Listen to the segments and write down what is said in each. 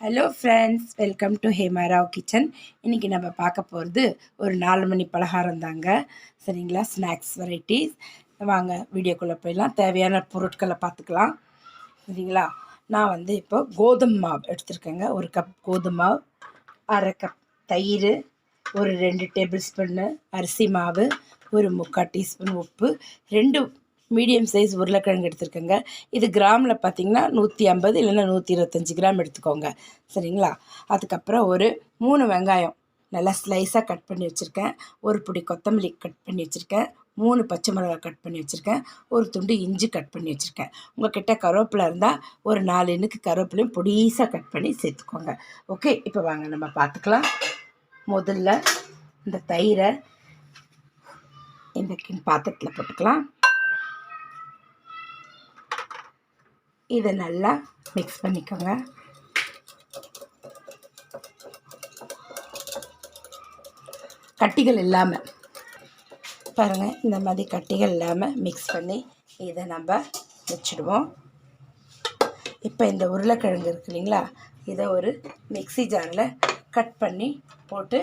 Hello friends welcome to Hemarao kitchen இன்றைக்கி நம்ம பார்க்க போகிறது ஒரு நாலு மணி பலகாரம் தாங்க. சரிங்களா? ஸ்நாக்ஸ் வெரைட்டிஸ் வாங்க வீடியோக்குள்ளே போயிடலாம். தேவையான பொருட்களை பார்த்துக்கலாம். சரிங்களா? நான் வந்து இப்போ கோதுமை மாவு எடுத்துருக்கேங்க. ஒரு கப் கோதுமை மாவு அரை கப் தயிர் ஒரு ரெண்டு டேபிள் ஸ்பூன்னு அரிசி மாவு ஒரு முக்கால் டீஸ்பூன் உப்பு ரெண்டு மீடியம் சைஸ் உருளைக்கிழங்கு எடுத்துருக்கேங்க. இது கிராமில் பார்த்தீங்கன்னா நூற்றி ஐம்பது இல்லைன்னா நூற்றி இருபத்தஞ்சி கிராம் எடுத்துக்கோங்க. சரிங்களா? அதுக்கப்புறம் ஒரு மூணு வெங்காயம் நல்லா ஸ்லைஸாக கட் பண்ணி வச்சுருக்கேன். ஒரு பிடி கொத்தமல்லி கட் பண்ணி வச்சுருக்கேன். மூணு பச்சை மிளகாய் கட் பண்ணி வச்சுருக்கேன். ஒரு துண்டு இஞ்சி கட் பண்ணி வச்சுருக்கேன். உங்கள்கிட்ட கருவேப்பிலை இருந்தால் ஒரு நாலு இன்னுக்கு கருவேப்பிலையும் பொடிசாக கட் பண்ணி சேர்த்துக்கோங்க. ஓகே? இப்போ வாங்க நம்ம பார்த்துக்கலாம் முதல்ல இந்த தயிரை இந்த பாத்திரத்தில் போட்டுக்கலாம். இதை நல்லா மிக்ஸ் பண்ணிக்கோங்க. கட்டிகள் இல்லாமல் பாருங்கள் இந்த மாதிரி கட்டிகள் இல்லாமல் மிக்ஸ் பண்ணி இதை நம்ம வச்சுடுவோம். இப்போ இந்த உருளைக்கிழங்கு இருக்கு இல்லைங்களா இதை ஒரு மிக்சி ஜாரில் கட் பண்ணி போட்டு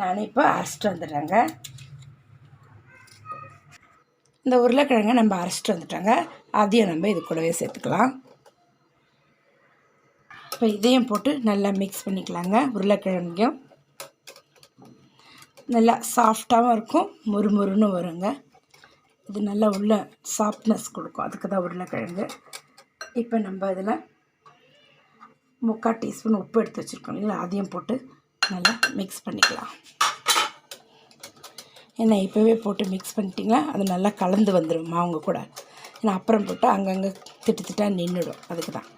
நான் இப்போ அரைச்சிட்டு வந்துடுறேங்க. இந்த உருளைக்கிழங்கை நம்ம அரைச்சிட்டு வந்துட்டோங்க. அதையும் நம்ம இது கூடவே சேர்த்துக்கலாம். இப்போ இதையும் போட்டு நல்லா மிக்ஸ் பண்ணிக்கலாங்க. உருளைக்கிழங்கையும் நல்லா சாஃப்டாகவும் இருக்கும் முறுமுறுன்னு வருங்க. இது நல்லா உள்ள சாஃப்ட்னஸ் கொடுக்கும். அதுக்கு தான் உருளைக்கிழங்கு. இப்போ நம்ம இதில் முக்கால் டீஸ்பூன் உப்பு எடுத்து வச்சுருக்கோம் இல்லைங்களா? அதையும் போட்டு நல்லா மிக்ஸ் பண்ணிக்கலாம். ஏன்னா இப்போவே போட்டு மிக்ஸ் பண்ணிட்டிங்கன்னா அது நல்லா கலந்து வந்துடும் மாவுங்க கூட. ஏன்னா அப்புறம் போட்டு அங்கங்கே திட்டு திட்டாக நின்றுடும். அதுக்கு தான்.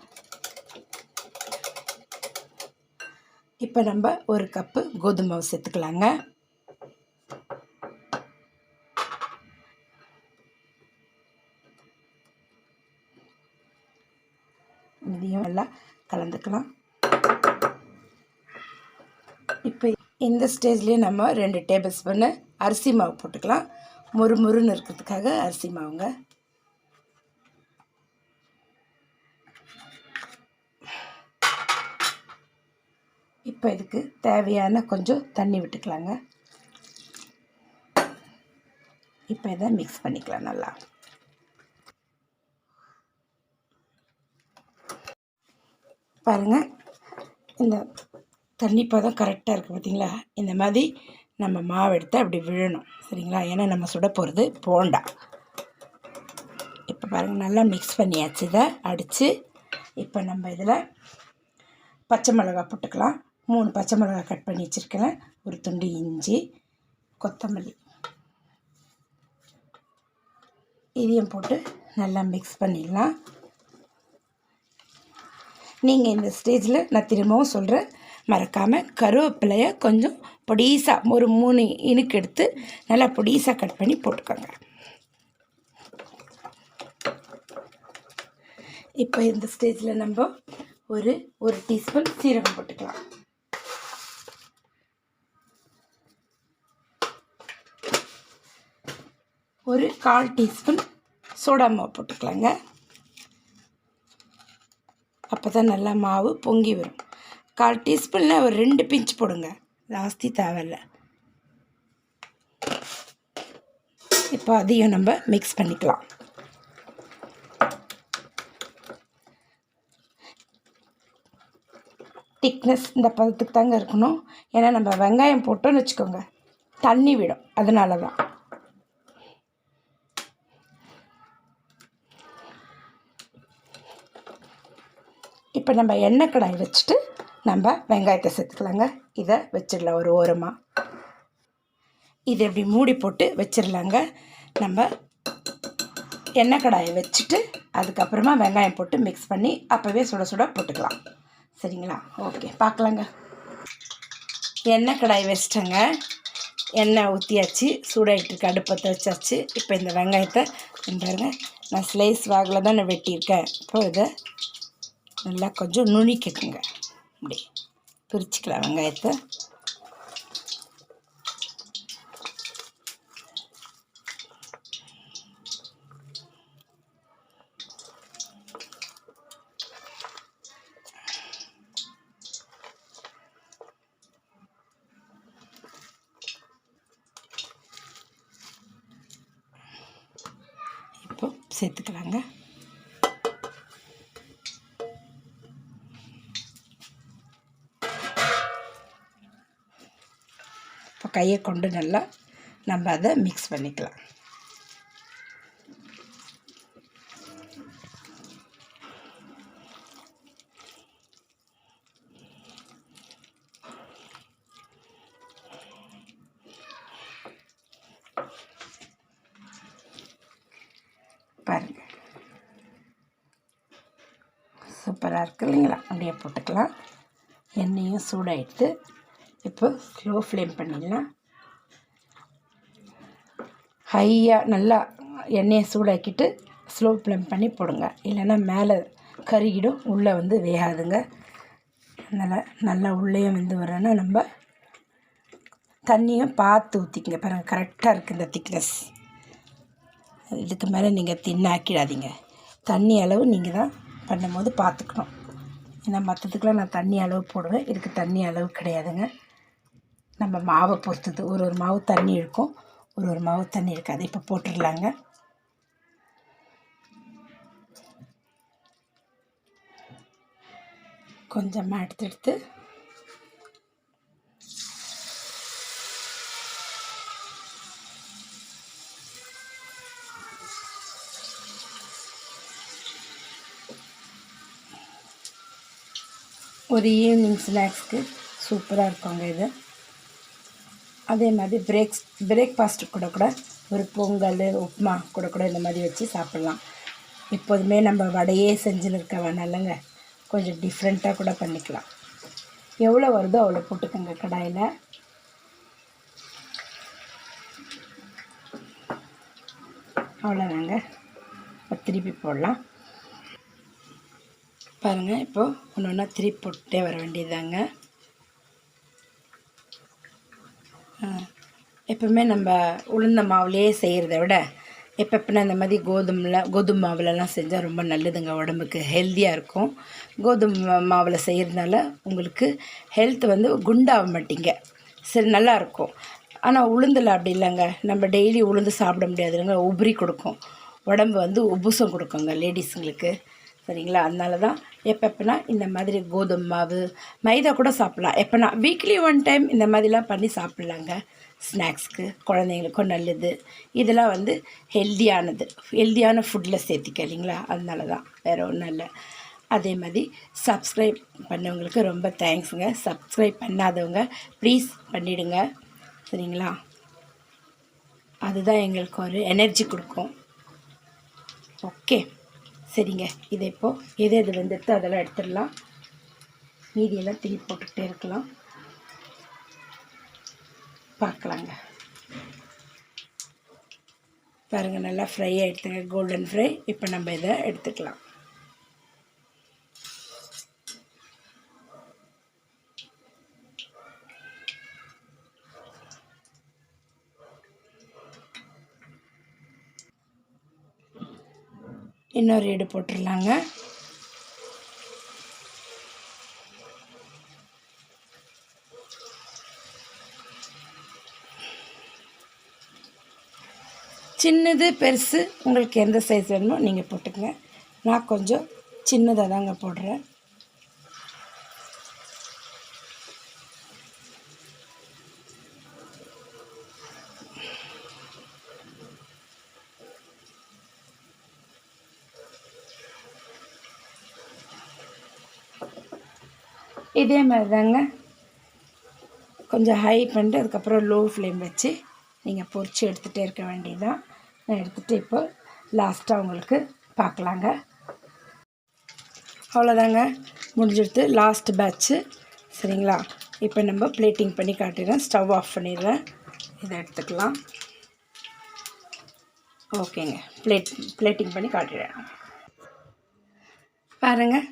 இப்போ நம்ம ஒரு கப்பு கோதுமை மாவு சேர்த்துக்கலாங்க. இதையும் நல்லா கலந்துக்கலாம். இப்போ இந்த ஸ்டேஜ்லேயே நம்ம ரெண்டு டேபிள் ஸ்பூனு அரிசி மாவு போட்டுக்கலாம். மொறு மொறுன்னு இருக்கிறதுக்காக அரிசி மாவுங்க. இப்போ இதுக்கு தேவையான கொஞ்சம் தண்ணி விட்டுக்கலாங்க. இப்போ இதை மிக்ஸ் பண்ணிக்கலாம் நல்லா. பாருங்கள் இந்த தண்ணி பதம் கரெக்டாக இருக்குது பார்த்திங்களா? இந்த மாதிரி நம்ம மாவு எடுத்து அப்படி விழணும் சரிங்களா? ஏன்னா நம்ம சுட போகிறது போண்டா. இப்போ பாருங்கள் நல்லா மிக்ஸ் பண்ணியாச்சு இதை. அடித்து இப்போ நம்ம இதில் பச்சை மிளகா போட்டுக்கலாம். மூணு பச்சை மிளகா கட் பண்ணி வச்சுருக்கேன் ஒரு துண்டு இஞ்சி கொத்தமல்லி. இதையும் போட்டு நல்லா மிக்ஸ் பண்ணிடலாம். நீங்கள் இந்த ஸ்டேஜில் நான் திரும்பவும் சொல்கிறேன் மறக்காமல் கருவேப்பிலையை கொஞ்சம் பொடிசாக ஒரு மூணு இனுக்கு எடுத்து நல்லா பொடிசாக கட் பண்ணி போட்டுக்கோங்க. இப்போ இந்த ஸ்டேஜில் நம்ம ஒரு ஒரு டீஸ்பூன் சீரகம் போட்டுக்கலாம். ஒரு கால் டீஸ்பூன் சோடா மாவு போட்டுக்கலாங்க. அப்போ தான் நல்லா மாவு பொங்கி வரும். கால் டீஸ்பூனில் ஒரு ரெண்டு பிஞ்ச் போடுங்க. ஜாஸ்தி தேவையில்ல. இப்போ அதையும் நம்ம மிக்ஸ் பண்ணிக்கலாம். திக்னஸ் இந்த பதத்துக்கு தாங்க இருக்கணும். ஏன்னா நம்ம வெங்காயம் போட்டோன்னு வச்சுக்கோங்க தண்ணி விடும். அதனால தான் இப்போ நம்ம எண்ணெய் கடாய் வச்சுட்டு நம்ம வெங்காயத்தை சேர்த்துக்கலாங்க. இதை வச்சிடலாம் ஒரு ஓரமாக இது இப்படி மூடி போட்டு வச்சிடலாங்க. நம்ம எண்ணெய் கடாயை வச்சுட்டு அதுக்கப்புறமா வெங்காயம் போட்டு மிக்ஸ் பண்ணி அப்போவே சுட சுட போட்டுக்கலாம். சரிங்களா? ஓகே பார்க்கலாங்க. எண்ணெய் கடாய் வச்சிட்டேங்க. எண்ணெய் ஊற்றியாச்சு சூடாயிட்டுருக்கு அடுப்பத்தை வச்சாச்சு. இப்போ இந்த வெங்காயத்தை பாருங்க நான் ஸ்லைஸ் வாகில் தான் நான் வெட்டியிருக்கேன். இப்போ இதை நல்லா கொஞ்சம் நுணுக்கிக்குங்க. இப்படி பிரிச்சுக்கலாம் வெங்காயத்தை. இப்போ சேர்த்துக்கலாங்க. கையை கொண்டு நல்லா நம்ம அதை மிக்ஸ் பண்ணிக்கலாம். பாருங்க. சூப்பராக இருக்கு. இல்லைங்களா? அப்படியே போட்டுக்கலாம். எண்ணெயும் சூடாயிடுத்து இப்போ ஸ்லோ ஃப்ளேம் பண்ணிடலாம். ஹையாக நல்லா எண்ணெயை சூடாக்கிட்டு ஸ்லோ ஃப்ளேம் பண்ணி போடுங்க. இல்லைன்னா மேலே கருகிடும் உள்ளே வந்து வேகாதுங்க. அதனால் நல்லா உள்ளேயும் வந்து வரேன்னா நம்ம தண்ணியும் பார்த்து ஊற்றிக்கங்க பாருங்கள் கரெக்டாக இருக்குது இந்த திக்னஸ் இதுக்கு மேலே நீங்கள் தின்னாக்கிடாதீங்க தண்ணி அளவு நீங்கள் தான் பண்ணும்போது பார்த்துக்கணும். ஏன்னா மற்றதுக்கெலாம் நான் தண்ணி அளவு போடுவேன். இதுக்கு தண்ணி அளவு கிடையாதுங்க. நம்ம மாவை பொறுத்தது. ஒரு ஒரு மாவு தண்ணி இருக்கும். ஒரு ஒரு மாவு தண்ணி இருக்காது. இப்போ போட்டுடலாங்க. கொஞ்சமாக எடுத்து எடுத்து ஒரு ஈவினிங் ஸ்நாக்ஸ்க்கு சூப்பராக இருக்குங்க இது. அதே மாதிரி பிரேக்ஸ் பிரேக்ஃபாஸ்ட்டு கூட கூட ஒரு பொங்கல் உப்புமா கூட கூட இந்த மாதிரி வச்சு சாப்பிட்லாம். எப்போதுமே நம்ம வடையே செஞ்சுன்னு இருக்க வேணாம் இல்லைங்க கொஞ்சம் டிஃப்ரெண்ட்டாக கூட பண்ணிக்கலாம். எவ்வளோ வருதோ அவ்வளோ போட்டுக்கோங்க கடாயில். அவ்வளோதாங்க. திருப்பி போடலாம். பாருங்கள் இப்போது ஒன்று ஒன்றா திருப்பி போட்டுட்டே வர வேண்டியதாங்க எப்பவுமே நம்ம உளுந்த மாவுலேயே செய்கிறத விட எப்பப்போனா இந்த மாதிரி கோதுமில் கோதுமை மாவுலலாம் செஞ்சால் ரொம்ப நல்லதுங்க உடம்புக்கு ஹெல்த்தியாக இருக்கும். கோதுமை மாவில் செய்கிறதுனால உங்களுக்கு ஹெல்த் வந்து குண்டாக மாட்டிங்க. சரி நல்லாயிருக்கும் ஆனால் உளுந்தில் அப்படி இல்லைங்க. நம்ம டெய்லி உளுந்து சாப்பிட முடியாது இல்லைங்க உபரி கொடுக்கும். உடம்பு வந்து உபுசம் கொடுக்குங்க லேடிஸுங்களுக்கு சரிங்களா? அதனால தான் எப்பப்போனா இந்த மாதிரி கோதுமை மாவு மைதா கூட சாப்பிட்லாம். எப்போனா வீக்லி ஒன் டைம் இந்த மாதிரிலாம் பண்ணி சாப்பிட்லாங்க. ஸ்நாக்ஸ்க்கு குழந்தைங்களுக்கும் நல்லது. இதெல்லாம் வந்து ஹெல்த்தியானது ஹெல்த்தியான ஃபுட்டில் சேர்த்திக்க இல்லைங்களா? அதனால தான் வேறு ஒன்றும் இல்லை. அதே மாதிரி சப்ஸ்கிரைப் பண்ணவங்களுக்கு ரொம்ப தேங்க்ஸுங்க சப்ஸ்கிரைப் பண்ணாதவங்க ப்ளீஸ் பண்ணிவிடுங்க சரிங்களா? அதுதான் எங்களுக்கு ஒரு எனர்ஜி கொடுக்கும். ஓகே சரிங்க. இதை இப்போது எது எது வெந்துடுத்தோ அதெல்லாம் எடுத்துடலாம். மீதியெல்லாம் திருப்பி போட்டுக்கிட்டே இருக்கலாம். பார்க்கலாங்க. பாருங்கள் நல்லா ஃப்ரை ஆகிடுதுங்க கோல்டன் ஃப்ரை இப்போ நம்ம இதை எடுத்துக்கலாம். இன்னொரு ஈடு போட்டுடலாங்க சின்னது பெருசு உங்களுக்கு எந்த சைஸ் வேணுமோ நீங்கள் போட்டுக்கங்க. நான் கொஞ்சம் சின்னதாக தாங்க போடுறேன். இதே மாதிரி தாங்க கொஞ்சம் ஹை பண்ணிட்டு அதுக்கப்புறம் லோ ஃப்ளேம் வச்சு நீங்கள் பொரிச்சு எடுத்துகிட்டே இருக்க வேண்டியதுதான். நான் எடுத்துகிட்டு இப்போ லாஸ்ட்டாக உங்களுக்கு பார்க்கலாங்க. அவ்வளோதாங்க முடிஞ்சிடுத்து லாஸ்ட் பேட்ச்சு சரிங்களா? இப்போ நம்ம பிளேட்டிங் பண்ணி காட்டிடுறேன். ஸ்டவ் ஆஃப் பண்ணிடுறேன். இதை எடுத்துக்கலாம். ஓகேங்க. பிளேட் பிளேட்டிங் பண்ணி காட்டிடுறேன். பாருங்கள்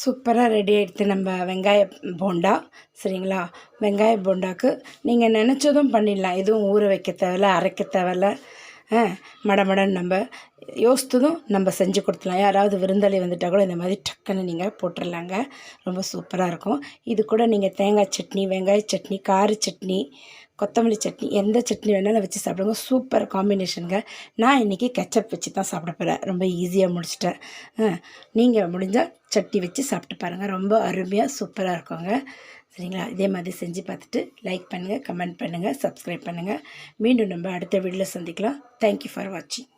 சூப்பராக ரெடி ஆகிடுது நம்ம வெங்காய போண்டா சரிங்களா? வெங்காய போண்டாக்கு நீங்கள் நினச்சதும் பண்ணிடலாம். எதுவும் ஊற வைக்க தேவையில்ல அரைக்க தேவையில்ல. மடமடன்னு நம்ம யோசித்ததும் நம்ம செஞ்சு கொடுத்துலாம் யாராவது விருந்தாளி வந்துட்டால் கூட இந்த மாதிரி டக்குன்னு நீங்கள் போட்டுடலாங்க. ரொம்ப சூப்பராக இருக்கும். இது கூட நீங்கள் தேங்காய் சட்னி வெங்காய சட்னி கார சட்னி கொத்தமல்லி சட்னி எந்த சட்னி வேணாலும் வச்சு சாப்பிடுங்க. சூப்பர் காம்பினேஷனுங்க நான் இன்றைக்கி கெச்சப் வச்சு தான் சாப்பிட போகிறேன் ரொம்ப ஈஸியாக முடிச்சிட்டேன். நீங்கள் முடிஞ்சால் சட்னி வச்சு சாப்பிட்டு பாருங்கள் ரொம்ப அருமையாக சூப்பராக இருக்குங்க. சரிங்களா? இதே மாதிரி செஞ்சு பார்த்துட்டு லைக் பண்ணுங்கள் கமெண்ட் பண்ணுங்கள் சப்ஸ்கிரைப் பண்ணுங்கள் மீண்டும் நம்ம அடுத்த வீடியோவில் சந்திக்கலாம். தேங்க்யூ ஃபார் வாட்சிங்